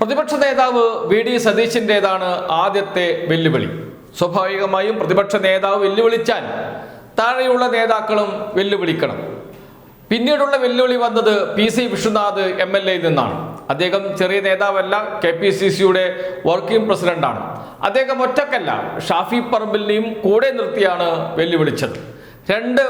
പ്രതിപക്ഷ നേതാവ് V D സതീശിന്റെതാണ് ആദ്യത്തെ വെല്ലുവിളി. സ്വാഭാവികമായും പ്രതിപക്ഷ നേതാവ് വെല്ലുവിളിച്ചാൽ താഴെയുള്ള നേതാക്കളും വെല്ലുവിളിക്കണം. പിന്നീടുള്ള വെല്ലുവിളി വന്നത് P C Vishwanath M L എയിൽ നിന്നാണ്. അദ്ദേഹം ചെറിയ നേതാവല്ല കെ പി സി സിയുടെ വർക്കിംഗ് പ്രസിഡന്റാണ്. അദ്ദേഹം ഒറ്റക്കല്ല ഷാഫി പറമ്പിലിനെയും കൂടെ നിർത്തിയാണ് വെല്ലുവിളിച്ചത്. രണ്ട്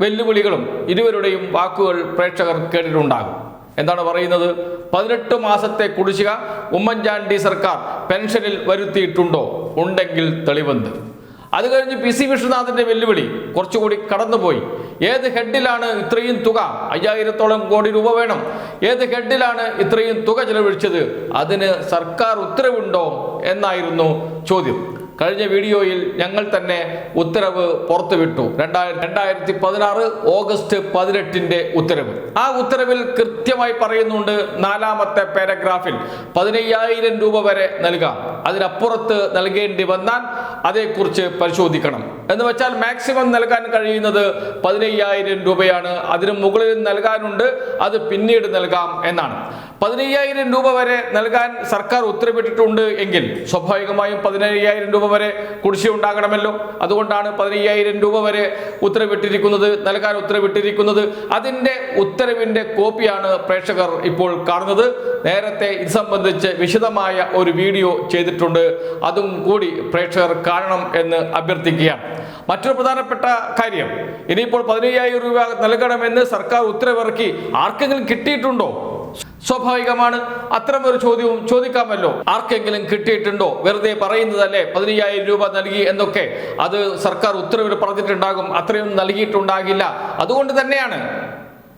വെല്ലുവിളികളും ഇരുവരുടെയും വാക്കുകൾ പ്രേക്ഷകർ കേട്ടിട്ടുണ്ടാകും. എന്താണ് പറയുന്നത്? പതിനെട്ട് മാസത്തെ കുടിശ്ശിക ഉമ്മൻചാണ്ടി സർക്കാർ പെൻഷനിൽ വരുത്തിയിട്ടുണ്ടോ? ഉണ്ടെങ്കിൽ തെളിവെന്ത്. അത് കഴിഞ്ഞ് പി സി വിശ്വനാഥിന്റെ വെല്ലുവിളി കുറച്ചുകൂടി കടന്നുപോയി. ഏത് ഹെഡിലാണ് ഇത്രയും തുക? അയ്യായിരത്തോളം കോടി രൂപ വേണം. ഏത് ഹെഡിലാണ് ഇത്രയും തുക ചെലവഴിച്ചത്? അതിന് സർക്കാർ ഉത്തരവുണ്ടോ? എന്നായിരുന്നു ചോദ്യം. കഴിഞ്ഞ വീഡിയോയിൽ ഞങ്ങൾ തന്നെ ഉത്തരവ് പുറത്തുവിട്ടു. രണ്ടായിരത്തി രണ്ടായിരത്തി പതിനാറ് ഓഗസ്റ്റ് പതിനെട്ടിന്റെ ഉത്തരവ്. ആ ഉത്തരവിൽ കൃത്യമായി പറയുന്നുണ്ട് നാലാമത്തെ പാരഗ്രാഫിൽ. പതിനയ്യായിരം രൂപ വരെ നൽകാം. അതിനപ്പുറത്ത് നൽകേണ്ടി വന്നാൽ അതേക്കുറിച്ച് പരിശോധിക്കണം. എന്ന് വെച്ചാൽ മാക്സിമം നൽകാൻ കഴിയുന്നത് പതിനയ്യായിരം രൂപയാണ്. അതിനു മുകളിൽ നൽകാനുണ്ട് അത് പിന്നീട് നൽകാം എന്നാണ്. പതിനയ്യായിരം രൂപ വരെ നൽകാൻ സർക്കാർ ഉത്തരവിട്ടിട്ടുണ്ട് എങ്കിൽ സ്വാഭാവികമായും പതിനയ്യായിരം രൂപ വരെ കുടിശ്ശ ഉണ്ടാകണമല്ലോ അതുകൊണ്ടാണ് പതിനയ്യായിരം രൂപ വരെ ഉത്തരവിട്ടിരിക്കുന്നത് നൽകാൻ ഉത്തരവിട്ടിരിക്കുന്നത്. അതിന്റെ ഉത്തരവിന്റെ കോപ്പിയാണ് പ്രേക്ഷകർ ഇപ്പോൾ കാണുന്നത്. നേരത്തെ ഇത് സംബന്ധിച്ച് വിശദമായ ഒരു വീഡിയോ ചെയ്തിട്ടുണ്ട്. അതും കൂടി പ്രേക്ഷകർ കാണണം എന്ന് അഭ്യർത്ഥിക്കുകയാണ്. മറ്റൊരു പ്രധാനപ്പെട്ട കാര്യം ഇനിയിപ്പോൾ പതിനയ്യായിരം രൂപ നൽകണമെന്ന് സർക്കാർ ഉത്തരവിറക്കി ആർക്കെങ്കിലും കിട്ടിയിട്ടുണ്ടോ? സ്വാഭാവികമാണ്. അത്തരം ഒരു ചോദ്യവും ചോദിക്കാമല്ലോ. ആർക്കെങ്കിലും കിട്ടിയിട്ടുണ്ടോ? വെറുതെ പറയുന്നതല്ലേ? പതിനയ്യായിരം രൂപ നൽകി എന്നൊക്കെ. അത് സർക്കാർ ഉത്തരവിൽ പറഞ്ഞിട്ടുണ്ടാകും. അത്രയും നൽകിയിട്ടുണ്ടാകില്ല. അതുകൊണ്ട് തന്നെയാണ്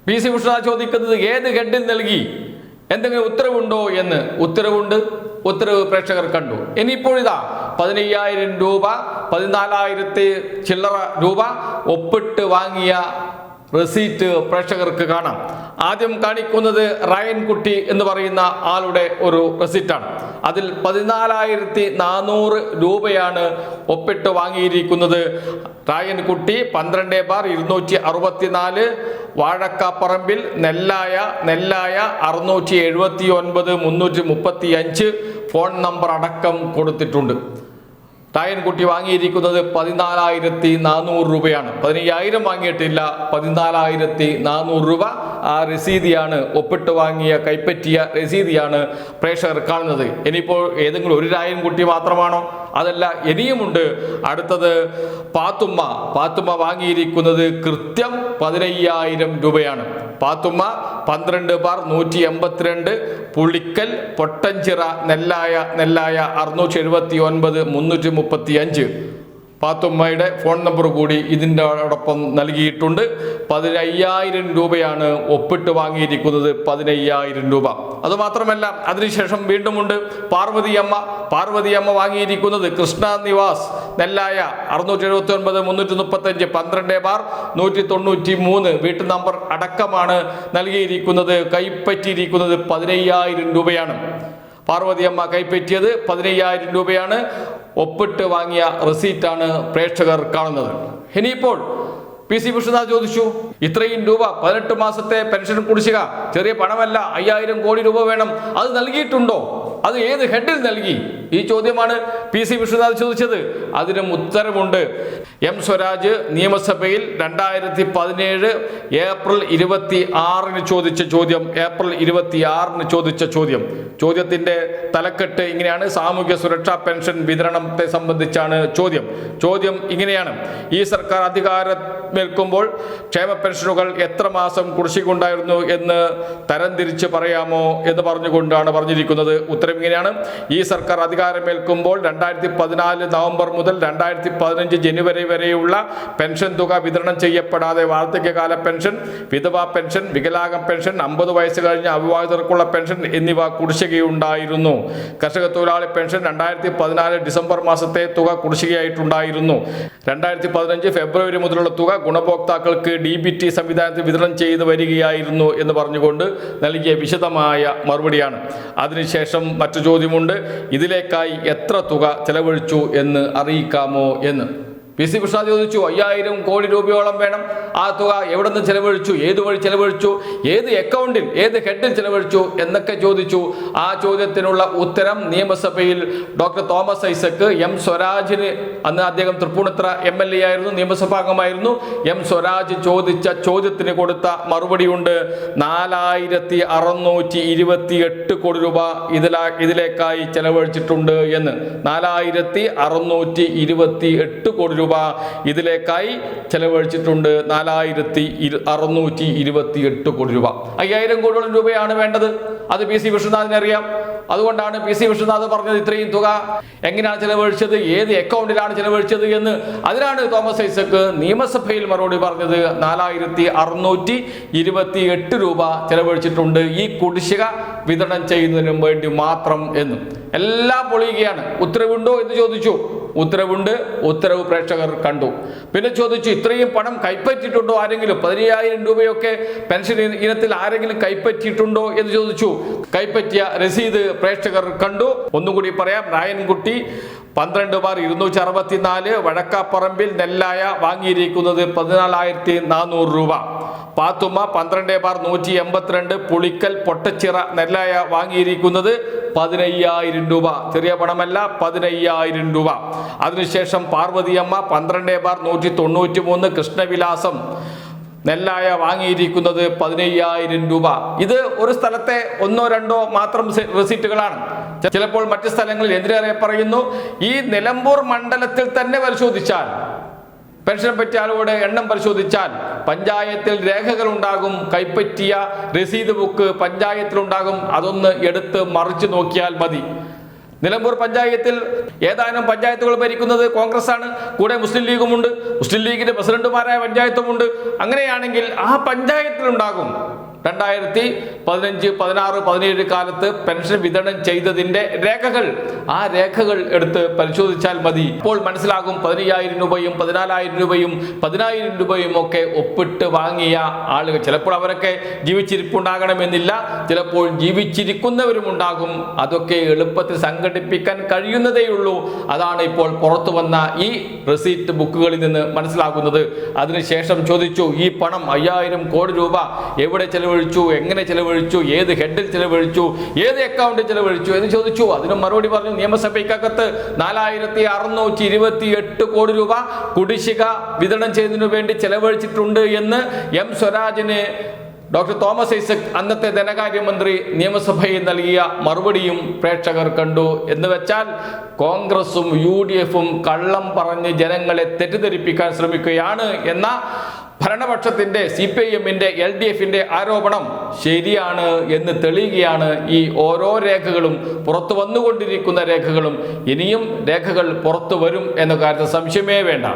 പി സി ഉഷ ചോദിക്കുന്നത് ഏത് ഹെഡിൽ നൽകി? എന്തെങ്കിലും ഉത്തരവുണ്ടോ എന്ന്. ഉത്തരവുണ്ട്. ഉത്തരവ് പ്രേക്ഷകർ കണ്ടു. ഇനിയിപ്പോൾ ഇതാ പതിനയ്യായിരം രൂപ പതിനാലായിരത്തി ചില്ലറ രൂപ ഒപ്പിട്ട് വാങ്ങിയ റെസീറ്റ് പ്രേക്ഷകർക്ക് കാണാം. ആദ്യം കാണിക്കുന്നത് റയൻ കുട്ടി എന്ന് പറയുന്ന ആളുടെ ഒരു റെസീറ്റാണ്. അതിൽ പതിനാലായിരത്തി നാനൂറ് രൂപയാണ് ഒപ്പിട്ട് വാങ്ങിയിരിക്കുന്നത്. റായൻ കുട്ടി പന്ത്രണ്ട് ബാർ ഇരുന്നൂറ്റി അറുപത്തിനാല് വാഴക്കാപ്പറമ്പിൽ നെല്ലായ നെല്ലായ അറുന്നൂറ്റി എഴുപത്തി ഒൻപത് മുന്നൂറ്റി മുപ്പത്തി അഞ്ച് ഫോൺ നമ്പർ അടക്കം കൊടുത്തിട്ടുണ്ട്. ടായൻകുട്ടി വാങ്ങിയിരിക്കുന്നത് പതിനാലായിരത്തി നാനൂറ് രൂപയാണ്. പതിനയ്യായിരം വാങ്ങിയിട്ടില്ല പതിനാലായിരത്തി നാനൂറ് രൂപ ആ രസീതിയാണ് ഒപ്പിട്ട് വാങ്ങിയ കൈപ്പറ്റിയ രസീതിയാണ് പ്രേക്ഷകർ കാണുന്നത്. ഇനിയിപ്പോൾ ഏതെങ്കിലും ഒരു രായൻകുട്ടി മാത്രമാണോ? അതല്ല ഇനിയുമുണ്ട്. അടുത്തത് പാത്തുമ്മ. പാത്തുമ്മ വാങ്ങിയിരിക്കുന്നത് കൃത്യം പതിനയ്യായിരം രൂപയാണ്. പാത്തുമ്മ പന്ത്രണ്ട് ബാർ നൂറ്റി എൺപത്തിരണ്ട് പുളിക്കൽ പൊട്ടഞ്ചിറ നെല്ലായ നെല്ലായ അറുന്നൂറ്റി എഴുപത്തി ഒൻപത് മുന്നൂറ്റി മുപ്പത്തി അഞ്ച് പാത്തുമ്മയുടെ ഫോൺ നമ്പർ കൂടി ഇതിന്റെ ഒപ്പം നൽകിയിട്ടുണ്ട്. പതിനയ്യായിരം രൂപയാണ് ഒപ്പിട്ട് വാങ്ങിയിരിക്കുന്നത്. പതിനയ്യായിരം രൂപ. അതുമാത്രമല്ല അതിനുശേഷം വീണ്ടുമുണ്ട് പാർവതിയമ്മ. പാർവതിയമ്മ വാങ്ങിയിരിക്കുന്നത് കൃഷ്ണ നിവാസ് നെല്ലായ അറുന്നൂറ്റി എഴുപത്തി ഒൻപത് മുന്നൂറ്റി മുപ്പത്തഞ്ച് പന്ത്രണ്ട് ബാർ നൂറ്റി തൊണ്ണൂറ്റി മൂന്ന് വീട്ടു നമ്പർ അടക്കമാണ് നൽകിയിരിക്കുന്നത്. കൈപ്പറ്റിയിരിക്കുന്നത് പതിനയ്യായിരം രൂപയാണ്. പാർവതിയമ്മ കൈപ്പറ്റിയത് പതിനയ്യായിരം രൂപയാണ്. ഒപ്പിട്ട് വാങ്ങിയ റെസീറ്റാണ് പ്രേക്ഷകർ കാണുന്നത്. ഇനിയിപ്പോൾ പി സി വിഷ്ണുനാഥ് ചോദിച്ചു ഇത്രയും രൂപ പതിനെട്ട് മാസത്തെ പെൻഷൻ കുടിശ്ശിക ചെറിയ പണമല്ല അയ്യായിരം കോടി രൂപ വേണം അത് നൽകിയിട്ടുണ്ടോ? അത് ഏത് ഹെഡിൽ നൽകി? ഈ ചോദ്യമാണ് പി സി വിശ്വനാഥ് ചോദിച്ചത്. അതിനും ഉത്തരവുണ്ട് എം സ്വരാജ് നിയമസഭയിൽ രണ്ടായിരത്തി പതിനേഴ് ഏപ്രിൽ ഇരുപത്തി ആറിന് ചോദിച്ച ചോദ്യം. ഏപ്രിൽ ഇരുപത്തി ആറിന് ചോദിച്ച ചോദ്യം. ചോദ്യത്തിന്റെ തലക്കെട്ട് ഇങ്ങനെയാണ്. സാമൂഹ്യ സുരക്ഷാ പെൻഷൻ വിതരണത്തെ സംബന്ധിച്ചാണ് ചോദ്യം. ചോദ്യം ഇങ്ങനെയാണ്. ഈ സർക്കാർ അധികാരമേൽക്കുമ്പോൾ ക്ഷേമ പെൻഷനുകൾ എത്ര മാസം കുടിശ്ശികൊണ്ടായിരുന്നു എന്ന് തരംതിരിച്ച് പറയാമോ എന്ന് പറഞ്ഞുകൊണ്ടാണ് പറഞ്ഞിരിക്കുന്നത്. ഉത്തരം ഇങ്ങനെയാണ്. ഈ സർക്കാർ അധികാരമേൽക്കുമ്പോൾ രണ്ടായിരത്തി പതിനാല് നവംബർ മുതൽ രണ്ടായിരത്തി പതിനഞ്ച് ജനുവരി വരെയുള്ള പെൻഷൻ തുക വിതരണം ചെയ്യപ്പെടാതെ വാർദ്ധക്യകാല പെൻഷൻ വിധവാ പെൻഷൻ വികലാംഗ പെൻഷൻ അമ്പത് വയസ്സ് കഴിഞ്ഞ അവിവാഹിതർക്കുള്ള പെൻഷൻ എന്നിവ കുടിശ്ശികയുണ്ടായിരുന്നു. കർഷക തൊഴിലാളി പെൻഷൻ രണ്ടായിരത്തി പതിനാല് ഡിസംബർ മാസത്തെ തുക കുടിശ്ശികയായിട്ടുണ്ടായിരുന്നു. രണ്ടായിരത്തി പതിനഞ്ച് ഫെബ്രുവരി മുതലുള്ള തുക ഗുണഭോക്താക്കൾക്ക് ഡി ബി ടി സംവിധാനത്തിൽ വിതരണം ചെയ്തു വരികയായിരുന്നു എന്ന് പറഞ്ഞുകൊണ്ട് നൽകിയ വിശദമായ മറുപടിയാണ്. അതിനുശേഷം മറ്റു ചോദ്യമുണ്ട്. ഇതിലേക്കായി എത്ര തുക ചെലവഴിച്ചു എന്ന് അറിയിക്കാമോ എന്ന്. പി സി കൃഷ്ണ ചോദിച്ചു അയ്യായിരം കോടി രൂപയോളം വേണം. ആ തുക എവിടെ നിന്ന് ചെലവഴിച്ചു? ഏത് വഴി ചെലവഴിച്ചു? ഏത് അക്കൗണ്ടിൽ ഏത് ഹെഡിൽ ചെലവഴിച്ചു? എന്നൊക്കെ ചോദിച്ചു. ആ ചോദ്യത്തിനുള്ള ഉത്തരം നിയമസഭയിൽ ഡോക്ടർ തോമസ് ഐസക്ക് എം സ്വരാജിന് അന്ന് അദ്ദേഹം തൃപ്പൂണിത്ര എം എൽ എ ആയിരുന്നു നിയമസഭാംഗമായിരുന്നു എം സ്വരാജ് ചോദിച്ച ചോദ്യത്തിന് കൊടുത്ത മറുപടിയുണ്ട് നാലായിരത്തി അറുന്നൂറ്റി ഇരുപത്തി എട്ട് കോടി രൂപ ഇതിലാ ഇതിലേക്കായി ചെലവഴിച്ചിട്ടുണ്ട് എന്ന്. നാലായിരത്തി അറുന്നൂറ്റി ഇരുപത്തി എട്ട് കോടി രൂപ ഇതിലേക്കായി ചെലവഴിച്ചിട്ടുണ്ട്. നാലായിരത്തി അറുന്നൂറ്റി ഇരുപത്തി എട്ട് കോടി രൂപ. അയ്യായിരം കോടിയോളം രൂപയാണ് വേണ്ടത്. അത് പി സി വിശ്വനാഥിനെ അറിയാം. അതുകൊണ്ടാണ് പി സി വിശ്വനാഥ് പറഞ്ഞത് ഇത്രയും തുക. എങ്ങനെയാണ് ചെലവഴിച്ചത്? ഏത് അക്കൗണ്ടിലാണ് ചെലവഴിച്ചത് എന്ന്. അതിനാണ് തോമസ് ഐസക്ക് നിയമസഭയിൽ മറുപടി പറഞ്ഞത്. നാലായിരത്തി അറുന്നൂറ്റി ഇരുപത്തി എട്ട് രൂപ ചെലവഴിച്ചിട്ടുണ്ട്. ഈ കുടിശ്ശിക വിതരണം ചെയ്യുന്നതിനും വേണ്ടി മാത്രം എന്ന്. എല്ലാം പൊളിയുകയാണ്. ഉത്തരവുണ്ടോ എന്ന് ചോദിച്ചു. ഉത്തരവുണ്ട് ഉത്തരവ് പ്രേക്ഷകർ കണ്ടു. പിന്നെ ചോദിച്ചു ഇത്രയും പണം കൈപ്പറ്റിയിട്ടുണ്ടോ ആരെങ്കിലും? പതിനയ്യായിരം രൂപയൊക്കെ പെൻഷൻ ഇനത്തിൽ ആരെങ്കിലും കൈപ്പറ്റിയിട്ടുണ്ടോ എന്ന് ചോദിച്ചു. കൈപ്പറ്റിയ രസീത് പ്രേക്ഷകർ കണ്ടു. ഒന്നും കൂടി പറയാം റായൻകുട്ടി പന്ത്രണ്ട് ബാർ ഇരുന്നൂറ്റി അറുപത്തിനാല് വഴക്കാപ്പറമ്പിൽ നെല്ലായ വാങ്ങിയിരിക്കുന്നത് പതിനാലായിരത്തി നാനൂറ് രൂപ. പാത്തുമ്മ പന്ത്രണ്ട് ബാർ നൂറ്റി എൺപത്തിരണ്ട് പുളിക്കൽ പൊട്ടച്ചിറ നെല്ലായ വാങ്ങിയിരിക്കുന്നത് പതിനയ്യായിരം രൂപ. ചെറിയ പണമല്ല പതിനയ്യായിരം രൂപ. അതിനുശേഷം പാർവതിയമ്മ പന്ത്രണ്ട് ബാർ നൂറ്റി തൊണ്ണൂറ്റി മൂന്ന് കൃഷ്ണവിലാസം നെല്ലായ വാങ്ങിയിരിക്കുന്നത് പതിനയ്യായിരം രൂപ. ഇത് ഒരു സ്ഥലത്തെ ഒന്നോ രണ്ടോ മാത്രം റെസിറ്റുകളാണ്. ചിലപ്പോൾ മറ്റു സ്ഥലങ്ങളിൽ എന്തിനേറെ പറയുന്നു? ഈ നിലമ്പൂർ മണ്ഡലത്തിൽ തന്നെ പരിശോധിച്ചാൽ പെൻഷൻ പറ്റിയ ആളുകളുടെ എണ്ണം പരിശോധിച്ചാൽ പഞ്ചായത്തിൽ രേഖകൾ ഉണ്ടാകും കൈപ്പറ്റിയ രസീത് ബുക്ക് പഞ്ചായത്തിൽ ഉണ്ടാകും അതൊന്ന് എടുത്ത് മറിച്ച് നോക്കിയാൽ മതി. നിലമ്പൂർ പഞ്ചായത്തിൽ ഏതാനും പഞ്ചായത്തുകൾ ഭരിക്കുന്നത് കോൺഗ്രസ് ആണ് കൂടെ മുസ്ലിം ലീഗുമുണ്ട് മുസ്ലിം ലീഗിന്റെ പ്രസിഡന്റുമാരായ പഞ്ചായത്തുമുണ്ട്. അങ്ങനെയാണെങ്കിൽ ആ പഞ്ചായത്തിലുണ്ടാകും രണ്ടായിരത്തി പതിനഞ്ച് പതിനാറ് പതിനേഴ് കാലത്ത് പെൻഷൻ വിതരണം ചെയ്തതിന്റെ രേഖകൾ. ആ രേഖകൾ എടുത്ത് പരിശോധിച്ചാൽ മതി. അപ്പോൾ മനസ്സിലാകും പതിനയ്യായിരം രൂപയും പതിനാലായിരം രൂപയും പതിനായിരം രൂപയും ഒക്കെ ഒപ്പിട്ട് വാങ്ങിയ ആളുകൾ. ചിലപ്പോൾ അവരൊക്കെ ജീവിച്ചിരിപ്പുണ്ടാകണമെന്നില്ല. ചിലപ്പോൾ ജീവിച്ചിരിക്കുന്നവരും ഉണ്ടാകും. അതൊക്കെ എളുപ്പത്തിൽ സംഘടിപ്പിക്കാൻ കഴിയുന്നതേയുള്ളൂ. അതാണ് ഇപ്പോൾ പുറത്തു വന്ന ഈ റെസീറ്റ് ബുക്കുകളിൽ നിന്ന് മനസ്സിലാക്കുന്നത്. അതിനുശേഷം ചോദിച്ചു ഈ പണം അയ്യായിരം കോടി രൂപ എവിടെ ചെലവഴിച്ചു? എങ്ങനെ ചെലവഴിച്ചു? ഏത് ഹെഡിൽ ചെലവഴിച്ചു? ഏത് അക്കൗണ്ടിൽ ചെലവഴിച്ചു? എന്ന് ചോദിച്ചു. അതിന് മറുപടി പറഞ്ഞു നിയമസഭയ്ക്കകത്ത് നാലായിരത്തി അറുന്നൂറ്റി ഇരുപത്തി എട്ട് കോടി രൂപ കുടിശ്ശിക വിതരണം ചെയ്തതിനു വേണ്ടി ചെലവഴിച്ചിട്ടുണ്ട് എന്ന് എം സ്വരാജിന് ഡോക്ടർ തോമസ് ഐസക് അന്നത്തെ ധനകാര്യമന്ത്രി നിയമസഭയിൽ നൽകിയ മറുപടിയും പ്രേക്ഷകർ കണ്ടു. എന്ന് വെച്ചാൽ കോൺഗ്രസും യു ഡി എഫും കള്ളം പറഞ്ഞ് ജനങ്ങളെ തെറ്റിദ്ധരിപ്പിക്കാൻ ശ്രമിക്കുകയാണ് എന്ന ഭരണപക്ഷത്തിന്റെ സി പി ഐ എമ്മിന്റെ എൽ ഡി എഫിന്റെ ആരോപണം ശരിയാണ് എന്ന് തെളിയുകയാണ് ഈ ഓരോ രേഖകളും പുറത്തു വന്നുകൊണ്ടിരിക്കുന്ന രേഖകളും. ഇനിയും രേഖകൾ പുറത്തു വരും എന്ന കാര്യത്തിൽ സംശയമേ വേണ്ട.